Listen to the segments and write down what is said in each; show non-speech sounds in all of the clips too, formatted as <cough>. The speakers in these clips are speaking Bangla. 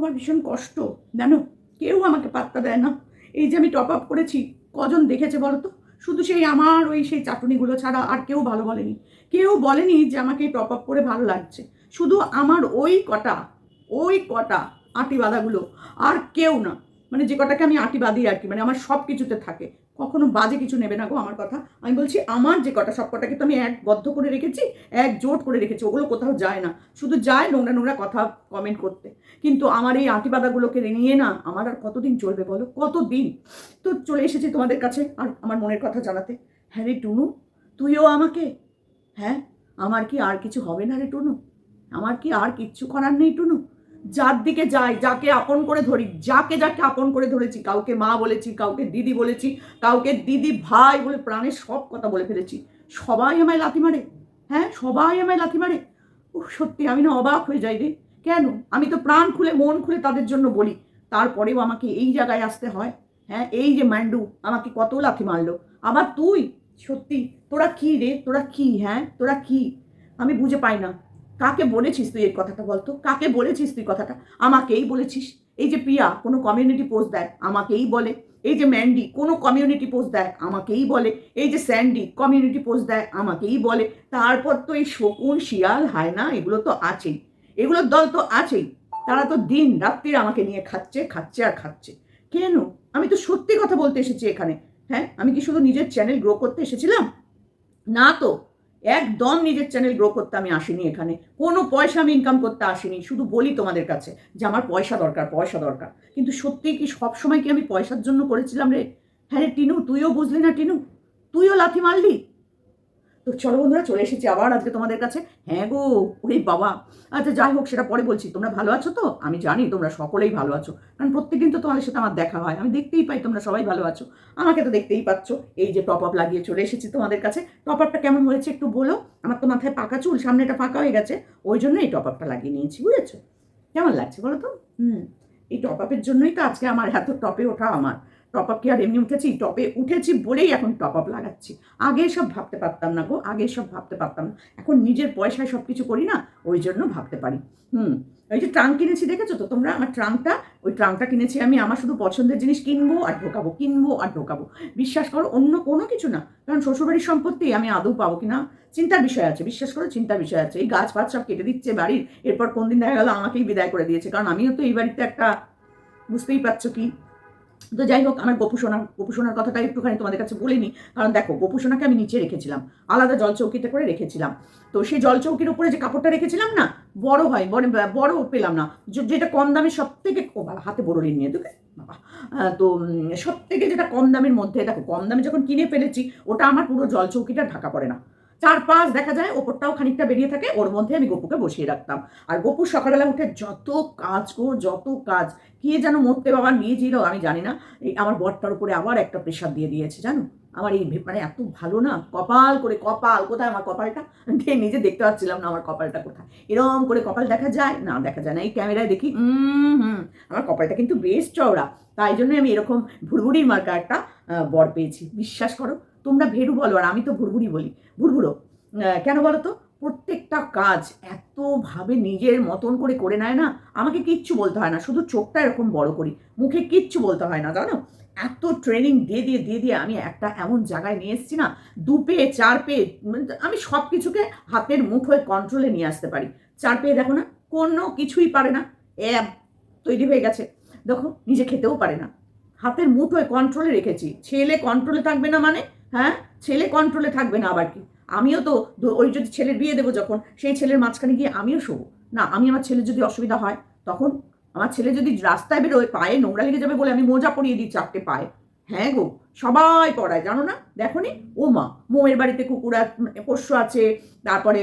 আমার ভীষণ কষ্ট, জানো? কেউ আমাকে পাত্তা দেয় না। এই যে আমি টপ আপ করেছি, কজন দেখেছে বলো তো? শুধু সেই আমার ওই সেই চাটুনিগুলো ছাড়া আর কেউ ভালো বলেনি। কেউ বলেনি যে আমাকে টপ আপ করে ভালো লাগছে। শুধু আমার ওই কটা ওই কটা আঁটি বাঁধাগুলো আর কেউ না। মানে যে কটাকে আমি আঁটি বাঁধি আর কি মানে আমার সব কিছুতে থাকে। কখনো বাজে কিছু নেবে না গো আমার কথা। আমি বলছি, আমার যে কটা, সব কটাকে তো আমি এক বদ্ধ করে রেখেছি, এক জোট করে রেখেছি, ওগুলো কোথাও যায় না। শুধু যায় নোংরা নোংরা কথা কমেন্ট করতে। কিন্তু আমার এই আঁটি বাঁধাগুলোকে নিয়ে না আমার আর কতদিন চলবে বলো? কতদিন? তো চলে এসেছি তোমাদের কাছে আর আমার মনের কথা জানাতে। হ্যাঁ রে টুনু, তুইও আমাকে? হ্যাঁ? আমার কি আর কিছু হবে না রে টুনু? আমার কি আর কিচ্ছু করার নেই টুনু? যার দিকে যাই, যাকে আপন করে ধরি, যাকে যাকে আপন করে ধরেছি, কাউকে মা বলেছি, কাউকে দিদি বলেছি, কাউকে দিদি ভাই বলে প্রাণের সব কথা বলে ফেলেছি। সবাই আমায় লাথি মারে হ্যাঁ? সবাই আমায় লাথি মারে। ও সত্যি আমি না অবাক হয়ে যাই রে। কেন? আমি তো প্রাণ খুলে, মন খুলে তাদের জন্য বলি। তারপরেও আমাকে এই জায়গায় আসতে হয়। হ্যাঁ? এই যে ম্যান্ডু, আমাকে কত লাথি মারলো। আবার তুই? সত্যি? তোরা কী রে? তোরা কী? হ্যাঁ? তোরা কী? আমি বুঝে পাই না। কাকে বলেছিস তুই এই কথাটা বলতো কাকে বলেছিস তুই কথাটা? আমাকেই বলেছিস। এই যে প্রিয়া, কোনো কমিউনিটি পোস্ট দেয় আমাকেই বলে। এই যে ম্যান্ডি, কোনো কমিউনিটি পোস্ট দেয় আমাকেই বলে। এই যে স্যান্ডি কমিউনিটি পোস্ট দেয় আমাকেই বলে। তারপর তো এই শকুন, শিয়াল, হায়না, এগুলো তো আছেই। এগুলোর দল তো আছেই। তারা তো দিন রাত্রির আমাকে নিয়ে খাচ্ছে খাচ্ছে আর খাচ্ছে। কেন? আমি তো সত্যি কথা বলতে এসেছি এখানে। হ্যাঁ আমি কি শুধু নিজের চ্যানেল গ্রো করতে এসেছিলাম? না তো। একদম নিজের চ্যানেল গ্রো করতে আমি আসিনি এখানে। কোনো পয়সা আমি ইনকাম করতে আসিনি, শুধু বলি তোমাদের কাছে যে আমার পয়সা দরকার পয়সা দরকার। কিন্তু সত্যিই কি সবসময় কি আমি পয়সার জন্য করেছিলাম রে? হ্যাঁ রে টিনু, তুইও বুঝলি না টিনু? তুইও লাথি মারলি? তো চলো বন্ধুরা, চলে এসেছি আবার আজকে তোমাদের কাছে। হ্যাঁ গো, ওরে বাবা। আচ্ছা যাই হোক, সেটা পরে বলছি। তোমরা ভালো আছো তো? আমি জানি তোমরা সকলেই ভালো আছো। কারণ প্রত্যেকদিন তো তোমাদের সাথে আমার দেখা হয়। আমি দেখতেই পাই তোমরা সবাই ভালো আছো। আমাকে তো দেখতেই পাচ্ছ। এই যে টপ আপ লাগিয়ে চলে এসেছি তোমাদের কাছে। টপ আপটা কেমন হয়েছে একটু বলো? আমার তো মাথায় পাকা চুল, সামনেটা ফাঁকা হয়ে গেছে। ওই জন্য এই টপ আপটা লাগিয়ে নিয়েছি, বুঝেছ? কেমন লাগছে বলো তো? হুম। এই টপ আপের জন্যই তো আজকে আমার এত টপে ওঠা আমার। টপ আপ কি আর এমনি উঠেছি? টপে উঠেছি বলেই এখন টপ আপ লাগাচ্ছি। আগে সব ভাবতে পারতাম না গো, আগে সব ভাবতে পারতাম না। এখন নিজের পয়সায় সব কিছু করি না, ওই জন্য ভাবতে পারি। হুম ওই যে ট্রাঙ্ক কিনেছি দেখেছ তো? তোমরা আমার ট্রাঙ্কটা, ওই ট্রাঙ্কটা কিনেছি আমি, আমার শুধু পছন্দের জিনিস কিনবো আর ঢোকাবো, কিনবো আর ঢোকাবো। বিশ্বাস করো, অন্য কোনো কিছু না। কারণ শ্বশুরবাড়ির সম্পত্তি আমি আদৌ পাবো কি না চিন্তার বিষয় আছে, বিশ্বাস করো, চিন্তার বিষয় আছে। এই গাছ ফাছ সব কেটে দিচ্ছে বাড়ির, এরপর কোন দিন দেখা গেল আমাকেই বিদায় করে দিয়েছে। কারণ আমিও তো এই বাড়িতে একটা, বুঝতেই পারছ কি? তো যাই হোক, আমার গোপুসোনা গোপুসোনার কথাটা একটুখানি তোমাদের কাছে বলিনি। কারণ দেখো গোপুসোনাকে আমি নিচে রেখেছিলাম। আলাদা জল চৌকিতে করে রেখেছিলাম। তো সেই জল চৌকির উপরে যে কাপড়টা রেখেছিলাম না, বড় হয়, বড় বড় পেলাম না। যেটা কম দামে সব থেকে হাতে বড় ঋণ নিয়ে দেবে বাবা। তো সব থেকে যেটা কম দামের মধ্যে, দেখো, কম দামে যখন কিনে ফেলেছি, ওটা আমার পুরো জল চৌকিটা ঢাকা পড়ে না। চার পাঁচ দেখা যায়, ওপরটাও খানিকটা বেরিয়ে থাকে, ওর মধ্যে আমি গপুকে বসিয়ে রাখতাম। আর গপু সকালবেলা উঠে যত কাজ গো, যত কাজ, কে যেন মরতে বাবা নিয়েছিল আমি জানি না। এই আমার বরটার উপরে আবার একটা প্রেশার দিয়ে দিয়েছে, জানো? আমার এই মানে এত ভালো না, কপাল করে কপাল, কোথায় আমার কপালটা? দিয়ে নিজে দেখতে পাচ্ছিলাম না আমার কপালটা কোথায়। এরকম করে কপাল দেখা যায়? না, দেখা যায় না। এই ক্যামেরায় দেখি হুম, আমার কপালটা কিন্তু বেশ চওড়া। তাই জন্য আমি এরকম ভুরভুরির মার্কা একটা বর পেয়েছি। বিশ্বাস করো তোমরা ভেরু বলো, আর আমি তো ভুরভুরি বলি। ভুরভুরো কেন বলো তো? প্রত্যেকটা কাজ এতভাবে নিজের মতন করে করে নেয় না, আমাকে কিচ্ছু বলতে হয় না, শুধু চোখটা এরকম বড় করি, মুখে কিচ্ছু বলতে হয় না, জানো? এত ট্রেনিং দিয়ে দিয়ে দিয়ে দিয়ে আমি একটা এমন জায়গায় নিয়ে এসেছি না, দু পেয়ে চার পেয়ে আমি সব কিছুকে হাতের মুঠোয় কন্ট্রোলে নিয়ে আসতে পারি। চার পেয়ে দেখো না, কোনো কিছুই পারে না। অ্যাব তৈরি হয়ে গেছে। দেখো, নিজে খেতেও পারে না। হাতের মুঠোয় কন্ট্রোলে রেখেছি। ছেলে কন্ট্রোলে থাকবে না মানে? হ্যাঁ? ছেলে কন্ট্রোলে থাকবে না আবার কি? আমিও তো ওই যদি ছেলের বিয়ে দেবো যখন, সেই ছেলের মাঝখানে গিয়ে আমিও শোবো। না, আমি আমার ছেলের যদি অসুবিধা হয়, তখন আমার ছেলে যদি রাস্তায় বেরোয়, পায়ে নোংরা লেগে যাবে বলে আমি মোজা পরিয়ে দিই চারটে পায়ে। হ্যাঁ গো, সবাই পড়ায়, জানো না? দেখো নি, ও মা, মোমের বাড়িতে কুকুর পোষ্য আছে, তারপরে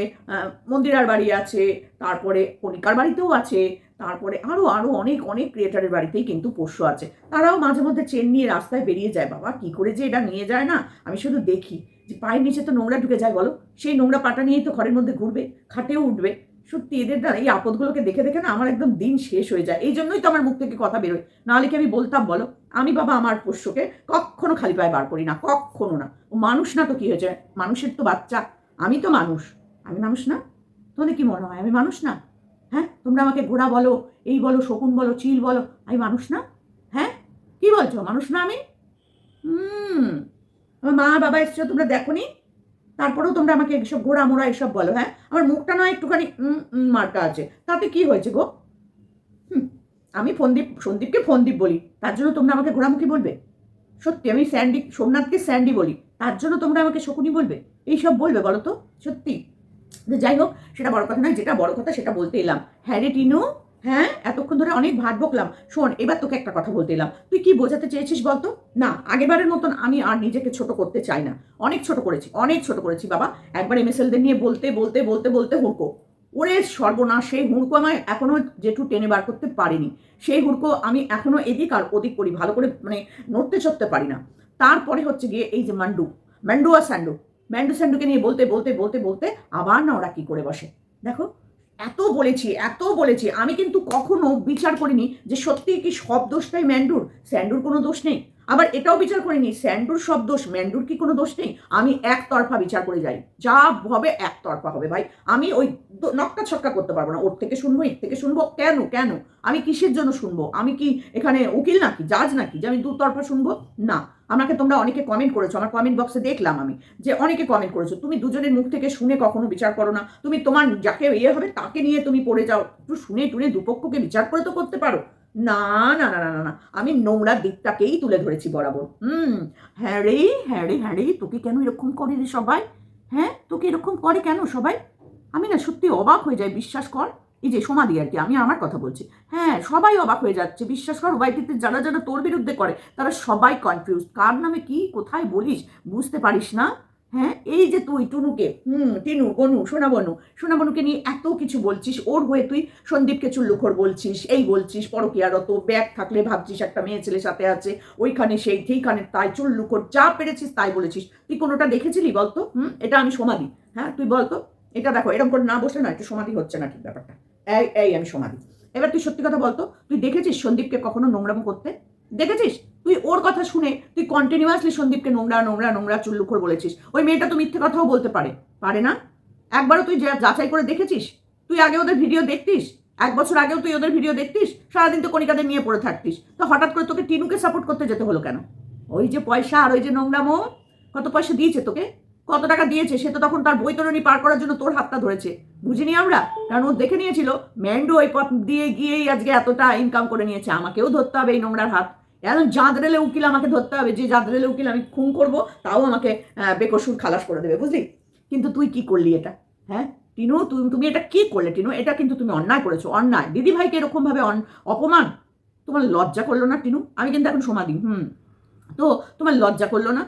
মন্দিরার বাড়ি আছে, তারপরে কণিকার বাড়িতেও আছে তারপরে আরও আরও অনেক অনেক ক্রিয়েটারের বাড়িতেই কিন্তু পোষ্য আছে। তারাও মাঝে মধ্যে চেন নিয়ে রাস্তায় বেরিয়ে যায়, বাবা, কি করে যে এটা নিয়ে যায় না? আমি শুধু দেখি যে পায়ের নিচে তো নোংরা ঢুকে যায়, বলো? সেই নোংরা পাটা নিয়েই তো ঘরের মধ্যে ঘুরবে, খাটেও উঠবে। সত্যি এদের দ্বারা এই আপদগুলোকে দেখে দেখে না আমার একদম দিন শেষ হয়ে যায়। এই জন্যই তো আমার মুখ থেকে কথা বেরোয়। নাহলে কি আমি বলতাম, বলো? আমি, বাবা, আমার পোষ্যকে কখনো খালি পায়ে বার করি না, কখনো না। ও মানুষ না তো কি হয়েছে? মানুষের তো বাচ্চা। আমি তো মানুষ। আমি মানুষ না? তোমাদের কি মনে হয়? আমি মানুষ না? হ্যাঁ? তোমরা আমাকে ঘোড়া বলো, এই বলো, শকুন বলো, চিল বলো, আমি মানুষ না? হ্যাঁ? কি বলছো? মানুষ না আমি? হুম। আমার মা বাবা এসছো তোমরা দেখো নি তারপরেও তোমরা আমাকে এসব ঘোড়া, মোড়া, এসব বলো হ্যাঁ? আমার মুখটা নয়, একটুখানি মার্কা আছে। তাতে কি হয়েছে গো? আমি ফন্দীপ, সন্দীপকে ফন্দীপ বলি। তার জন্য তোমরা আমাকে ঘোড়ামুখী বলবে? সত্যি, আমি স্যান্ডি, সোমনাথকে স্যান্ডি বলি। তার জন্য তোমরা আমাকে শকুনি বলবে? এইসব বলবে বলো তো? সত্যি? যাই হোক, সেটা বড় কথা নয়, যেটা বড় কথা সেটা বলতে এলাম। হ্যাঁ রে টিনু? হ্যাঁ? এতক্ষণ ধরে অনেক ভাট বকলাম। শোন, এবার তোকে একটা কথা বলতে এলাম। তুই কি বোঝাতে চেয়েছিস বলতো না আগেবারের মতন আমি আর নিজেকে ছোট করতে চাই না। অনেক ছোট করেছি, অনেক ছোট করেছি বাবা। একবার এমএসএলদের নিয়ে বলতে বলতে বলতে বলতে হুড়কো। ওরে সর্বনাশ সেই হুড়কো আমায় এখনও জেঠু টেনে বার করতে পারিনি। সেই হুড়কো আমি এখনও এদিক আর ওদিক করি, ভালো করে মানে নড়তে চড়তে পারি না। তারপরে হচ্ছে গিয়ে এই যে মান্ডু ম্যান্ডু আর স্যান্ডু। ম্যান্ডু স্যান্ডুকে নিয়ে বলতে বলতে বলতে বলতে আবার না ওরা কী করে বসে? দেখো, এত বলেছি এত বলেছি, আমি কিন্তু কখনো বিচার করিনি যে সত্যি কি সব দোষটাই ম্যান্ডুর? স্যান্ডুর কোনো দোষ নেই। আবার এটাও বিচার করিনি স্যান্ডুর সব দোষ ম্যান্ডুর কি কোনো দোষ নেই? আমি একতরফা বিচার করে যাই। যা হবে একতরফা হবে। ভাই, আমি ওই নক্কা ছক্কা করতে পারব না। ওর থেকে শুনব, এর থেকে শুনব, কেন কেন? আমি কিসের জন্য শুনব? আমি কি এখানে উকিল নাকি, জাজ নাকি, যে আমি দুতরফা শুনব? না। আমাকে তোমরা অনেকে কমেন্ট করেছ, আমার কমেন্ট বক্সে দেখলাম আমি যে অনেকে কমেন্ট করেছ, তুমি দুজনের মুখ থেকে শুনে কখনো বিচার করো না। তুমি তোমার যাকে ইয়ে হবে তাকে নিয়ে তুমি পড়ে যাও। একটু শুনে টুনে দুপক্ষকে বিচার করে তো করতে পারো। না না না না না না। আমি নোংরা দিকটাকেই তুলে ধরেছি বরাবর। হুম। হ্যাঁ রে হ্যাঁ রে হ্যাঁ রে, তোকে কেন এরকম করে রে সবাই? হ্যাঁ? তোকে এরকম করে কেন সবাই? আমি না সত্যি অবাক হয়ে যাই, বিশ্বাস কর। এই যে সমাধি আর কি, আমি আমার কথা বলছি। হ্যাঁ সবাই অবাক হয়ে যাচ্ছে, বিশ্বাস কর, ওয়াইটিতে যারা যারা তোর বিরুদ্ধে করে, তারা সবাই কনফিউজ কার নামে কি, কোথায় বলিস, বুঝতে পারিস না? হ্যাঁ? এই যে তুই, টুনুকে, হুম, টিনু, বনু সোনা বনুকে নিয়ে এত কিছু বলছিস, ওর হয়ে তুই সন্দীপকে চুল্লুখোর বলছিস, এই বলছিস পরকিয়ারত ব্যাগ থাকলে ভাবছিস একটা মেয়ে ছেলে সাথে আছে, ওইখানে সেই ঠিকানে তাই, চুল্লুখোর যা পেরেছিস তাই বলেছিস। তুই কোনোটা দেখেছিলি বলতো? হুম? এটা আমি সমাধি। হ্যাঁ তুই বলতো? এটা দেখো, এরকম করে না বসে না একটু সমাধি হচ্ছে না ঠিক ব্যাপারটা? এই এই আমি সমাধি। এবার তুই সত্যি কথা বলতো? তুই দেখেছিস সন্দীপকে কখনো নোংরামো করতে? দেখেছিস? তুই ওর কথা শুনে তুই কন্টিনিউয়াসলি সন্দীপকে নোংরা নোংরা নোংরা চুল্লুখোর বলেছিস। ওই মেয়েটা তো মিথ্যে কথাও বলতে পারে। পারে না? একবারও তুই যাচাই করে দেখেছিস? তুই আগে ওদের ভিডিও দেখতিস? এক বছর আগেও তুই ওদের ভিডিও দেখতিস? সারাদিন তো কণিকাদের নিয়ে পড়ে থাকতিস। তো হঠাৎ করে তোকে টিনুকে সাপোর্ট করতে যেতে হলো কেন? ওই যে পয়সা আর ওই যে নোংরামো কত পয়সা দিয়েছে তোকে? কত টাকা দিয়েছে? সে তো তখন তার বৈতরণী পার করার জন্য তোর হাতটা ধরেছে। বুঝিনি আমরা? কারণ ও দেখে নিয়েছিল, ম্যান্ডো, ওই পথ দিয়ে গিয়েই আজকে এতটা ইনকাম করে নিয়েছে। আমাকেও ধরতে হবে এই নোংরার হাত। এখন জাঁদরেলে উকিল আমাকে ধরতে হবে, যে জাঁদরেলে উকিল আমি খুন করব, তাও আমাকে বেকসুর খালাস করে দেবে, বুঝলি? কিন্তু তুই কি করলি এটা? হ্যাঁ? টিনু তুমি তুমি এটা কি করলে টিনু? এটা কিন্তু তুমি অন্যায় করেছ, অন্যায়। দিদি ভাইকে এরকমভাবে অন, অপমান? তোমার লজ্জা করল না টিনু? আমি কিন্তু এখন সমাধি, হুম। তো তোমার লজ্জা করল না?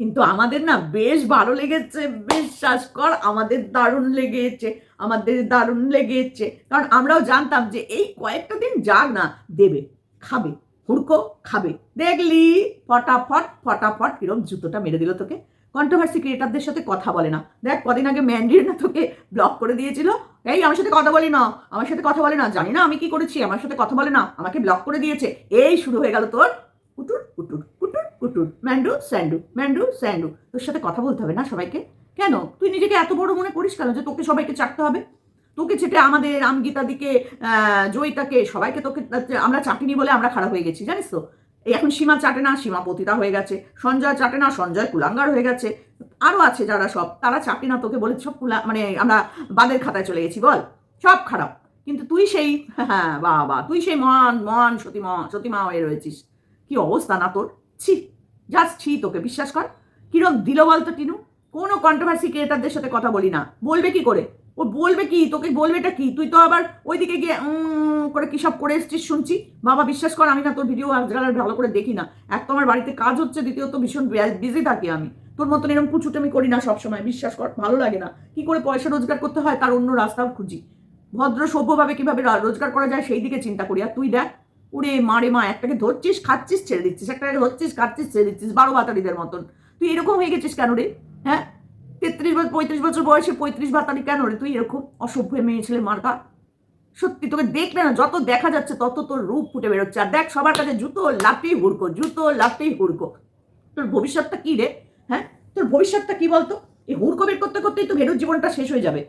কিন্তু আমাদের না বেশ ভালো লেগেছে বিশ্বাস কর আমাদের দারুণ লেগেছে, আমাদের দারুণ লেগেছে। কারণ আমরাও জানতাম যে এই কয়েকটা দিন যাক না, দেবে, খাবে। হুড়কো খাবে। দেখলি? ফটাফট ফটাফট কিরম জুতোটা মেরে দিল তোকে। কন্ট্রোভার্সি ক্রিয়েটারদের সাথে কথা বলে না। দেখ, কদিন আগে ম্যান্ডির না তোকে ব্লক করে দিয়েছিল। এই, আমার সাথে কথা বলি না। আমার সাথে কথা বলে না। জানি না আমি কি করেছি। আমার সাথে কথা বলে না। আমাকে ব্লক করে দিয়েছে। এই শুরু হয়ে গেল তোর কুটুর কুটুর কুটুর কুটুর। ম্যান্ডু, স্যান্ডু ম্যান্ডু, স্যান্ডু। তোর সাথে কথা বলতে হবে না সবাইকে? কেন? তুই নিজেকে এত বড় মনে করিস কেন যে তোকে সবাইকে চাটতে হবে? তোকে চেটে আমাদের আমগীতাদিকে জয়িতাকে, সবাইকে তোকে, আমরা চাটিনি বলে আমরা খারাপ হয়ে গেছি, জানিস তো? এখন সীমা চাটে না সীমা পতিতা হয়ে গেছে, সঞ্জয় চাটে না, সঞ্জয় কুলাঙ্গার হয়ে গেছে আরও আছে যারা সব, তারা চাটে না তোকে বলে সব কুলা মানে আমরা বাদের খাতায় চলে গেছি, বল, সব খারাপ, কিন্তু তুই সেই হ্যাঁ বাবা, তুই সেই মহান মহান সতীমা সতীমা হয়ে রয়েছিস, কি অবস্থা না তোর? ছি জাস্ট ছি তোকে, বিশ্বাস কর, কিরম দিল বলতো টিনু, কোনো কন্ট্রোভার্সি ক্রিয়েটারদের সাথে কথা বলি না, বলবে কি করে? ও বলবে কি? তোকে বলবে এটা কি? তুই তো আবার ওইদিকে গিয়ে করে কি সব করে এসছিস শুনছি? বাবা, বিশ্বাস কর, আমি না তোর ভিডিও আজকাল আর ভালো করে দেখি না। এক তো আমার বাড়িতে কাজ হচ্ছে, দ্বিতীয়ত ভীষণ বিজি থাকি আমি। তোর মতন এরকম কুচুটামি করি না সবসময়, বিশ্বাস কর, ভালো লাগে না। কি করে পয়সা রোজগার করতে হয় তার অন্য রাস্তাও খুঁজি। ভদ্র সভ্যভাবে কীভাবে রোজগার করা যায় সেই দিকে চিন্তা করি। আর তুই দেখ উড়ে মারে মা, একটাকে ধরছিস, খাচ্ছিস, ছেড়ে দিচ্ছিস, একটাকে ধরছিস খাচ্ছিস ছেড়ে দিচ্ছিস, বারো বাতারিদের মতন। তুই এরকম হয়ে গেছিস কেন রে? হ্যাঁ? তেত্রিশ বছর, পঁয়ত্রিশ বছর বয়সে পঁয়ত্রিশ বাতারি কেন রে? তুই এরকম অসভ্য মেয়ে ছেলে, মার্কা। সত্যি তোকে দেখলে না, যত দেখা যাচ্ছে তত তোর রূপ ফুটে বেরোচ্ছে। আর দেখ, সবার কাছে জুতো লাঠি হুড়কো, জুতো লাঠি হুড়কো। তোর ভবিষ্যৎটা কি রে? হ্যাঁ? তোর ভবিষ্যৎটা কি বলতো? এই হুড়কো বের করতে করতেই তো ভেরুর জীবনটা শেষ হয়ে যাবে।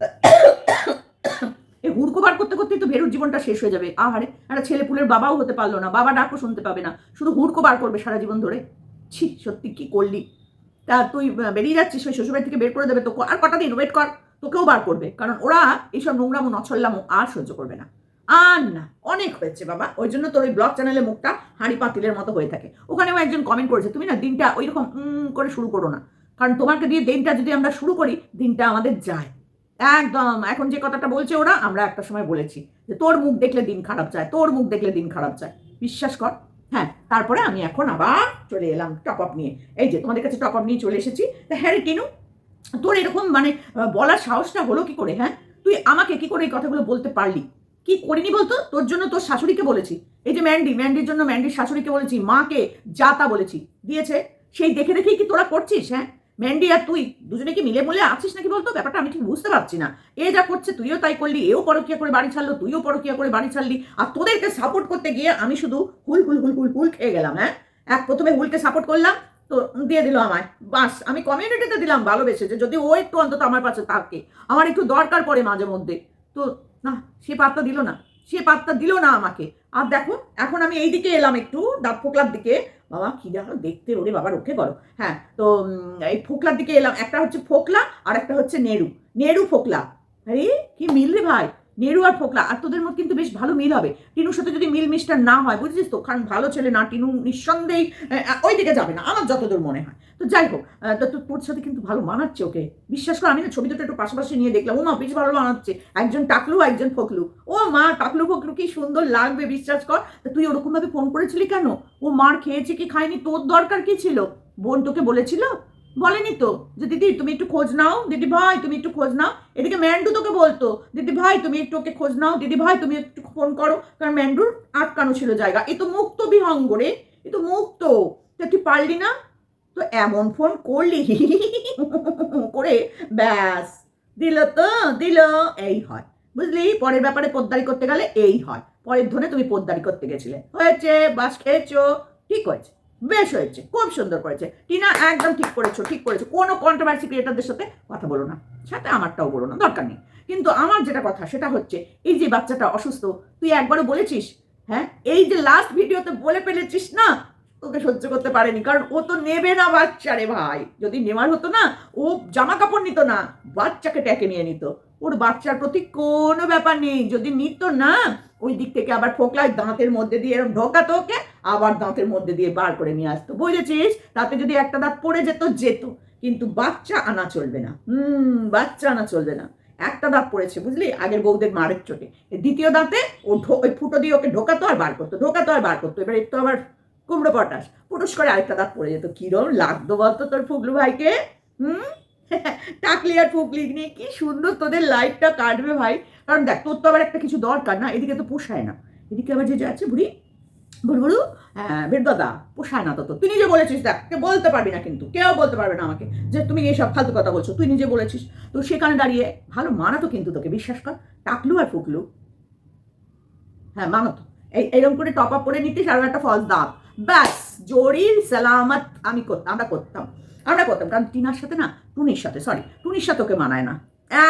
<coughs> এই হুড়কো বার করতে করতেই তো ভেরুর জীবনটা শেষ হয়ে যাবে। আহারে, একটা ছেলে পুলের বাবাও হতে পারল না, বাবা ডাকও শুনতে পাবে না। শুধু হুড়কো বার করবে সারা জীবন ধরে। ছি, সত্যি কি করলি? তা তুই বেরিয়ে যাচ্ছিস, ওই শ্বশুরবাড়ি থেকে বের করে দেবে তো আর কটা দিন? ওয়েট কর, তোকেও বার করবে। কারণ ওরা এইসব নোংরামো, নছল্লামো আর সহ্য করবে না। আর না, অনেক হয়েছে বাবা। ওই জন্য তোর ওই ব্লগ চ্যানেলে মুখটা হাঁড়ি পাতিলের মতো হয়ে থাকে। ওখানেও একজন কমেন্ট করেছে, তুমি না দিনটা ওই রকম করে শুরু করো না। কারণ তোমাকে দিয়ে দিনটা যদি আমরা শুরু করি, দিনটা আমাদের যায়। একদম। এখন যে কথাটা বলছে ওরা, আমরা একটা সময় বলেছি যে তোর মুখ দেখলে দিন খারাপ যায়, তোর মুখ দেখলে দিন খারাপ যায়। বিশ্বাস কর। তারপরে আমি এখন আবার চলে এলাম টপ আপ নিয়ে। এই যে, তোমাদের কাছে টপ আপ নিয়ে চলে এসেছি। তা হ্যাঁ টিনু, তোর এরকম মানে বলার সাহসটা হলো কি করে হ্যাঁ? তুই আমাকে কি করে এই কথাগুলো বলতে পারলি? কি করিনি বলতো? তোর জন্য তোর শাশুড়িকে বলেছি। এই যে ম্যান্ডি ম্যান্ডির জন্য ম্যান্ডির শাশুড়িকে বলেছি, মাকে যা তা বলেছি। দিয়েছে। সেই দেখে দেখেই কি তোরা করছিস হ্যাঁ? ম্যান্ডি আর তুই দুজনে কি মিলে মিলে আছিস নাকি বলতো? ব্যাপারটা আমি ঠিক বুঝতে পারছি না। এ যা করছে, তুইও তাই করলি, এও পরকিয়া করে বাড়ি ছাড়লো, তুইও পরকিয়া করে বাড়ি ছাড়লি, আর তোদেরকে সাপোর্ট করতে গিয়ে আমি শুধু হুল হুল হুল হুল হুল খেয়ে গেলাম হ্যাঁ? এক প্রথমে হুলকে সাপোর্ট করলাম, তো দিয়ে দিল আমায়। বাস, আমি কমিউনিটিতে দিলাম ভালোবেসে যে যদি ও একটু অন্তত আমার পাশে থাকে। আমার একটু দরকার পড়ে মাঝে মধ্যে তো না, সে পাত্তা দিল না। সে পাত্তা দিল না আমাকে। আর দেখো, এখন আমি এই দিকে এলাম একটু, দাঁত ফোকলার দিকে। বাবা, কি দেখো দেখতে ওরে বাবা রক্ষে করো হ্যাঁ তো এই ফোকলার দিকে এলাম। একটা হচ্ছে ফোকলা আর একটা হচ্ছে নেড়ু নেড়ু ফোকলা। আরে, কি মিল রে ভাই? নেড়ু আর ফোকলা, আর তোদের মধ্যে কিন্তু বেশ ভালো মিল হবে। টিনুর সাথে যদি মিল মিস্টার না হয়, বুঝছিস তো? কারণ ভালো ছেলে না, টিনু নিঃসন্দেহে ওই দিকে যাবে না, আমার যতদূর মনে হয়। তো যাই হোক তো তোর সাথে কিন্তু ভালো মানাচ্ছে ওকে। বিশ্বাস কর, আমি না ছবি দুটো একটু পাশাপাশি নিয়ে দেখলাম। ও মা বেশ ভালো মানাচ্ছে। একজন টাকলু, একজন ফোকলু। ও মা, টাকলু ফোকলু, কি সুন্দর লাগবে, বিশ্বাস কর। তা তুই ওরকম ভাবে ফোন করেছিলি কেন? ও মার খেয়েছে কি খায়নি? তোর দরকার কি ছিল? বোন তোকে বলেছিল? বলেনি তো যে, দিদি, তুমি একটু খোঁজ নাও। দিদি ভাই, তুমি একটু খোঁজ নাও। এদিকে ম্যান্ডু তোকে বলতো, দিদি ভাই, তুমি একটু ওকে খোঁজ নাও। দিদি ভাই, তুমি একটু ফোন করো। কারণ ম্যান্ডুর আটকানো ছিল জায়গা। এ তো মুক্ত বিহঙ্গ রে, এ তো মুক্ত। তা তুই পারলি না? তো এমন ফোন করলি <laughs> করে ব্যাস, দিল তো, দিল, এই হয়। বুঝলি? পরের ব্যাপারে পোদ্দারি করতে গেলে এই হয়। পরের ধনে তুমি পোদ্দারি করতে গেছিলে। হয়েছে, বাস খেয়েছো, ঠিক হয়েছে। বেশ হয়েছে, খুব সুন্দর করেছে। টিনা একদম ঠিক করেছ ঠিক করেছ। কোনো কন্ট্রোভার্সি ক্রিয়েটারদের সাথে কথা বলো না, সাথে আমারটাও বলো না, দরকার নেই। কিন্তু আমার যেটা কথা, সেটা হচ্ছে, এই যে বাচ্চাটা অসুস্থ, তুই একবারও বলেছিস? হ্যাঁ এই যে লাস্ট ভিডিওতে বলে ফেলেছিস না ওকে সহ্য করতে পারেনি, কারণ ও তো নেবে না বাচ্চা রে ভাই। যদি নেওয়ার হতো না, ও জামা কাপড় নিত না, বাচ্চাকে ট্যাকে নিয়ে নিত। ওর বাচ্চার প্রতি কোনো ব্যাপার নেই। যদি নিত না, ওই দিক থেকে আবার ফোকলায় দাঁতের মধ্যে দিয়ে এরকম ঢোকাতো ওকে, আবার দাঁতের মধ্যে দিয়ে বার করে নিয়ে আসতো। বুঝেছিস? তাতে যদি একটা দাঁত পড়ে যেত যেত। কিন্তু বাচ্চা আনা চলবে না। হুম, বাচ্চা আনা চলবে না। একটা দাঁত পড়েছে, বুঝলি? আগের বউদের মারের চোটে। দ্বিতীয় দাঁতে ও ওই ফুটো দিয়ে ওকে ঢোকাতো আর বার করতো, ঢোকাতো আর বার করতো। এবার একটু আবার কুমড়ো পটাশ। পুটুস করে আরেকটা দাঁত পড়ে যেত। কিরম লাগতো বলতো তোর ফুগলু ভাইকে? হুম? টাকলি আর ফুকলি নিয়ে কি সুন্দর তোদের লাইফটা কাটবে ভাই। কারণ দেখ, তোর তো আবার একটা কিছু দরকার না, এদিকে তো পোষায় না। এদিকে আবার যে যাচ্ছে বুড়ি, বুড়ু বুড়ু হ্যাঁ বেরদাদা পোষায় না তো। তুই নিজে বলেছিস, দেখ কে বলতে পারবি না কিন্তু, কেউ বলতে পারবে না আমাকে যে তুমি এইসব ফালতু কথা বলছো, তুই নিজে বলেছিস। তো সেখানে দাঁড়িয়ে ভালো মানাতো কিন্তু তোকে, বিশ্বাস কর, টাকলু আর ফুকলু। হ্যাঁ মানাতো এই, এরকম করে টপ আপ করে নিতিস আর একটা ফলস দাম ব্যাস জরির সালামত, আমি করতাম আমরা করতাম। আমরা করতাম, কারণ টিনার সাথে না, টুনির সাথে সরি টুনির সাথে ওকে মানায় না,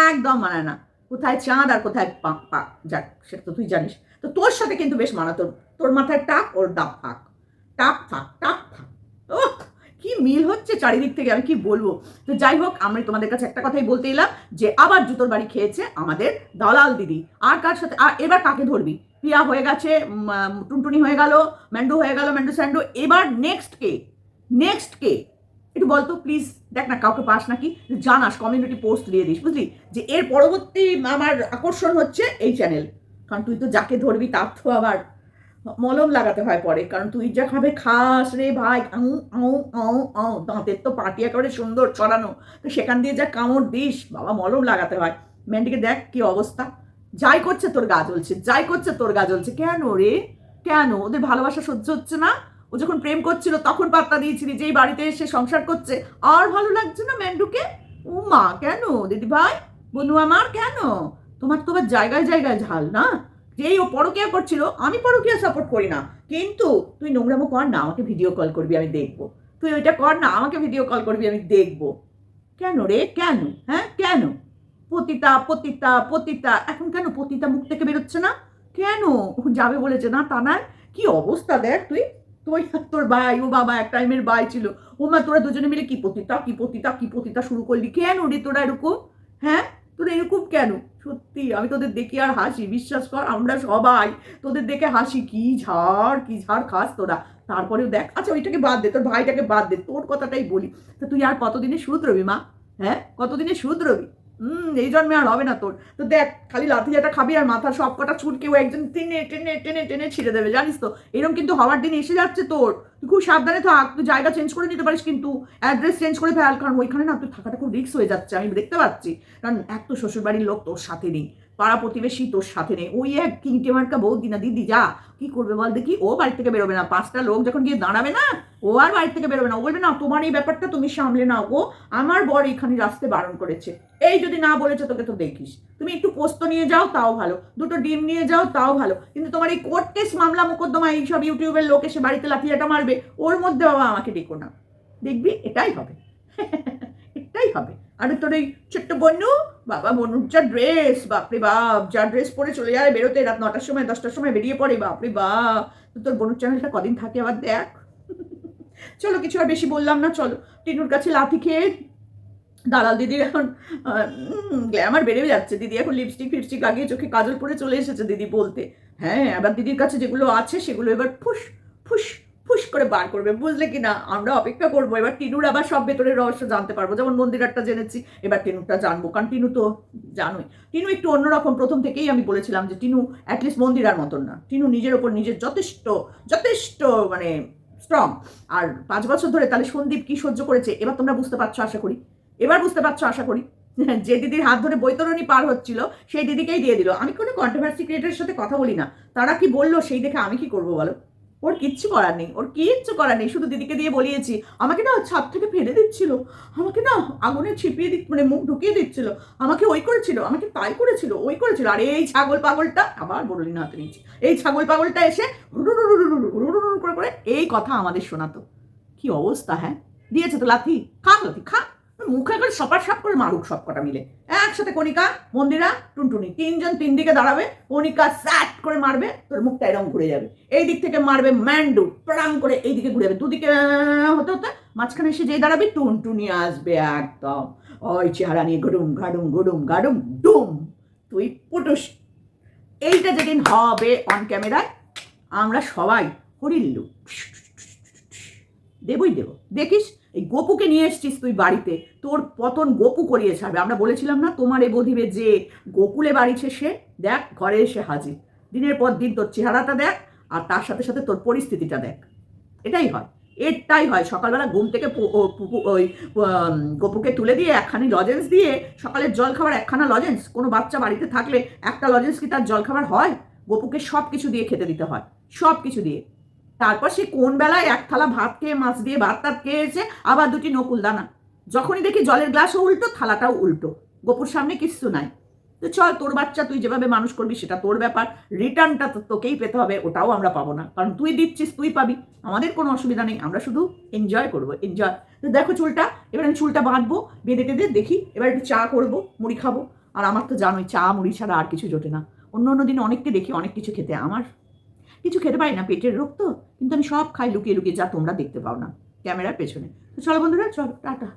একদম মানায় না। কোথায় চাঁদ আর কোথায় পা পা, যাক, সেটা তো তুই জানিস। তো তোর সাথে কিন্তু বেশ মানাতো, তোর মাথায় টাক, ওর ডাক ফাঁক। টাক ফাঁক টাক ফাঁক। ও কি মিল হচ্ছে চারিদিক থেকে, আমি কি বলব? তো যাই হোক, আমি তোমাদের কাছে একটা কথাই বলতে এলাম, যে আবার জুতোর বাড়ি খেয়েছে আমাদের দালাল দিদি। আর কার সাথে, আর এবার কাকে ধরবি? প্রিয়া হয়ে গেছে টুনটুনি হয়ে গেল, ম্যান্ডু হয়ে গেল, ম্যান্ডু স্যান্ডু। এবার নেক্সট কে? নেক্সট কে? একটু বলতো প্লিজ দেখ না, কাউকে পাস নাকি, জানাস কমিউনিটি পোস্ট দিয়ে দিস, বুঝলি? যে এর পরবর্তী আমার আকর্ষণ হচ্ছে এই চ্যানেল কারণ তুই তো যাকে ধরবি, তার তো আবার মলম লাগাতে হয় পরে। কারণ তুই যা খাবে, খাস রে ভাই, আউ আউ আউ আউ। দাঁতের তো পাটি একেবারে সুন্দর ছড়ানো। তো সেখান দিয়ে যা কামড় দিস, বাবা, মলম লাগাতে হয়। ম্যান্ডিকে দেখ কি অবস্থা। যাই করছে তোর গা জ্বলছে, যাই করছে তোর গা জ্বলছে। কেন রে? কেন? ওদের ভালোবাসা সহ্য হচ্ছে না? ও যখন প্রেম করছিল, তখন পাত্তা দিয়েছিলি যে এই বাড়িতে এসে সংসার করছে। আর ভালো লাগছে না ম্যান্ডুকে? ও মা, কেন? দিদি ভাই বনু আমার, কেন? তোমার তো আবার জায়গায় জায়গায় ঝাল, না? যেই ও পরকিয়া করছিল, আমি পরকিয়া সাপোর্ট করি না। কিন্তু তুই নোংরামো কর না, আমাকে ভিডিও কল করবি, আমি দেখব। তুই ওইটা কর না, আমাকে ভিডিও কল করবি, আমি দেখব। কেন রে? কেন? হ্যাঁ? কেন? পতিতা পতিতা পতিতা। এখন কেন পতিতা মুখ থেকে বেরোচ্ছে না? কেন? যাবে বলেছে, না, তা নয়। কি অবস্থা দেখ তুই? তুই তোর ভাই, ও বাবা এক টাইমের ভাই ছিল। ও মা, তোরা দুজনে মিলে কি পতিতা কি পতিতা কি পতিতা শুরু করলি? কেন রে তোরা এরকম? হ্যাঁ? তোরা এরকম কেন? সত্যি, আমি তোদের দেখি আর হাসি, বিশ্বাস কর, আমরা সবাই তোদের দেখে হাসি। কি ঝাড় কি ঝাড় খাস তোরা? তারপরেও দেখ আচ্ছা ওইটাকে বাদ দে, তোর ভাইটাকে বাদ দে, তোর কথাটাই বলি। তা তুই আর কতদিনে শুধরবি মা? হ্যাঁ? কতদিনে শুধরবি? হুম, এই জন্মে আর হবে না তোর। তো দেখ, খালি লাথি যেটা খাবি আর মাথার সব কটা চুল কেউ একজন টেনে টেনে টেনে টেনে ছিঁড়ে দেবে, জানিস তো? এরকম কিন্তু হওয়ার দিন এসে যাচ্ছে তোর। তুই খুব সাবধানে থাক, তুই জায়গা চেঞ্জ করে নিতে পারিস কিন্তু। অ্যাড্রেস চেঞ্জ করে ফেল, কারণ ওইখানে না তুই থাকাটা খুব রিস্ক হয়ে যাচ্ছে, আমি দেখতে পাচ্ছি। কারণ এক তো শ্বশুরবাড়ির লোক তোর সাথে নেই। পাড়া প্রতিবেশী তোর সাথে নেই। ওই এক কিনটে মার্কা বৌদি না দিদি, যা, কি করবে বল দেখি? ও বাড়ি থেকে বেরোবে না। পাঁচটা লোক যখন গিয়ে দাঁড়াবে না, ও আর বাড়ি থেকে বেরোবে না। ও বলবে, না, তোমার এই ব্যাপারটা তুমি সামলে নাও। ও আমার বর এখানে রাস্তে বারণ করেছে। এই যদি না বলেছে, তোকে তো দেখিস। তুমি একটু পোস্ত নিয়ে যাও, তাও ভালো। দুটো ডিম নিয়ে যাও, তাও ভালো। কিন্তু তোমার এই কোর্ট কেস, মামলা, মোকদ্দমা, এইসব ইউটিউবের লোক এসে বাড়িতে লাঠিয়াটা মারবে, ওর মধ্যে বাবা আমাকে ডেকো না। দেখবি, এটাই হবে। <laughs> এটাই হবে। আরে তোর এই ছোট্ট বন্যু বাবা বনুর যা ড্রেস বাপরে বাপ, যা ড্রেস পরে চলে যায় বেরোতে, রাত নটার সময়, দশটার সময় বেরিয়ে পড়ে, বাপরে বাপ। তোর বনুর চ্যানেলটা কদিন থাকে আবার দেখ। চলো, কিছু আর বেশি বললাম না, চলো। টিনুর কাছে লাথি খেয়ে দালাল দিদির এখন গ্ল্যামার বেড়ে যাচ্ছে। দিদি এখন লিপস্টিক ফিপস্টিক লাগিয়ে চোখে কাজল পরে চলে এসেছে দিদি বলতে। হ্যাঁ এবার দিদির কাছে যেগুলো আছে সেগুলো এবার ফুস ফুস ফুস করে বার করবে, বুঝলে কি না আমরা অপেক্ষা করব। এবার টিনুর আবার সব ভেতরের রহস্য জানতে পারব। যেমন মন্দিরারটা জেনেছি, এবার টিনুরটা জানব। কারণ টিনু তো জানোই। টিনু একটু অন্যরকম। প্রথম থেকেই আমি বলেছিলাম যে, টিনু অ্যাটলিস্ট মন্দিরার মতন না। টিনু নিজের ওপর নিজের যথেষ্ট যথেষ্ট মানে স্ট্রং আর পাঁচ বছর ধরে তাহলে সন্দীপ কি সহ্য করেছে? এবার তোমরা বুঝতে পারছ, আশা করি। এবার বুঝতে পারছ, আশা করি। <laughs> যে দিদির হাত ধরে বৈতরণী পার হচ্ছিল, সেই দিদিকেই দিয়ে দিল। আমি কোনো কন্ট্রোভার্সি ক্রিয়েটারের সাথে কথা বলি না। তারা কি বলল, সেই দেখে আমি কি করব বলো? ওর কিচ্ছু করার নেই, ওর কিচ্ছু করার নেই, শুধু দিদিকে দিয়ে বলিয়েছি, আমাকে না ছাদ থেকে ফেলে দিচ্ছিল, আমাকে না আগুনে ছিপিয়ে দি মানে মুখ ঢুকিয়ে দিচ্ছিল, আমাকে ওই করেছিল, আমাকে তাই করেছিল, ওই করেছিল, আর এই ছাগল পাগলটা, আবার বড়লিন হাতে নিচ্ছি এই ছাগল পাগলটা এসে করে করে এই কথা আমাদের শোনাতো কি অবস্থা হ্যাঁ দিয়েছে তো লাথি খা লাথি খা মুখে করে সপার সাপ করে মারুক সব কটা মিলে। একসাথে কণিকা, মন্দিরা, টুনটুনি, তিনজন তিন দিকে দাঁড়াবে, কণিকা স্যাট করে মারবে, তোর মুখটা এরকম ঘুরে যাবে। এই দিক থেকে মারবে ম্যান্ডু প্রাং করে এই দিকে ঘুরে যাবে। দুদিকে হতে হতে মাঝখানে এসে যেই দাঁড়াবে, টুনটুনি আসবে একদম। ওই চেহারা নিয়ে গুডুম গাডুম গুডুম গাডুম ডুম। তুই পুটুস। এইটা যেদিন হবে অন ক্যামেরায় আমরা সবাই হরিল্লু। দেবই দেব। দেখিস? এই গোপুকে নিয়ে এসছিস তুই বাড়িতে, তোর পতন গোপু করিয়ে ছাড়বে। আমরা বলেছিলাম না, তোমার এ বধিবে যে গোকুলে বাড়িছে সে, দেখ, ঘরে এসে হাজির। দিনের পর দিন তোর চেহারাটা দেখ, আর তার সাথে সাথে তোর পরিস্থিতিটা দেখ। এটাই হয়। এটাই হয়। সকালবেলা ঘুম থেকে ওই গপুকে তুলে দিয়ে একখানি লজেন্স দিয়ে সকালের জল খাবার একখানা লজেন্স কোনো বাচ্চা বাড়িতে থাকলে একটা লজেন্স কি তার জল খাবার হয়? গপুকে সব কিছু দিয়ে খেতে দিতে হয়। সব কিছু দিয়ে। তারপর সে কোন বেলায় এক থালা ভাত খেয়ে মাছ দিয়ে ভাত টাত খেয়েছে, আবার দুটি নকুল দানা। যখনই দেখি জলের গ্লাসও উল্টো, থালাটাও উল্টো। গোপুর সামনে কিচ্ছু নাই। তো চল, তোর বাচ্চা, তুই যেভাবে মানুষ করবি, সেটা তোর ব্যাপার। রিটার্নটা তো তোকেই পেতে হবে, ওটাও আমরা পাবো না। কারণ তুই দিচ্ছিস, তুই পাবি। আমাদের কোনো অসুবিধা নেই, আমরা শুধু এনজয় করব এনজয় তো দেখো চুলটা, এবার আমি চুলটা বাঁধবো, বেঁধে টেঁধে দেখি, এবার একটু চা করব, মুড়ি খাব। আর আমার তো জানোই, চা, মুড়ি ছাড়া আর কিছু জোটে না। অন্য অন্য দিন অনেককে দেখি, অনেক কিছু খেতে। আমার কিছু খেতে পারি না, পেটের রোগ তো, কিন্তু আমি সব খাই লুকিয়ে লুকিয়ে, যা তোমরা দেখতে পাও না, ক্যামেরার পেছনে। তো চলো বন্ধুরা, চল, টাটা।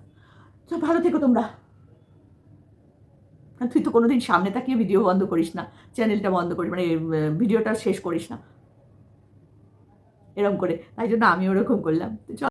চল ভালো থেকো তোমরা। তুই তো কোনোদিন সামনে তাকিয়ে ভিডিও বন্ধ করিস না, চ্যানেলটা বন্ধ করিস মানে ভিডিওটা শেষ করিস না। এরকম করে, তাই জন্য আমি ওরকম করলাম। চল।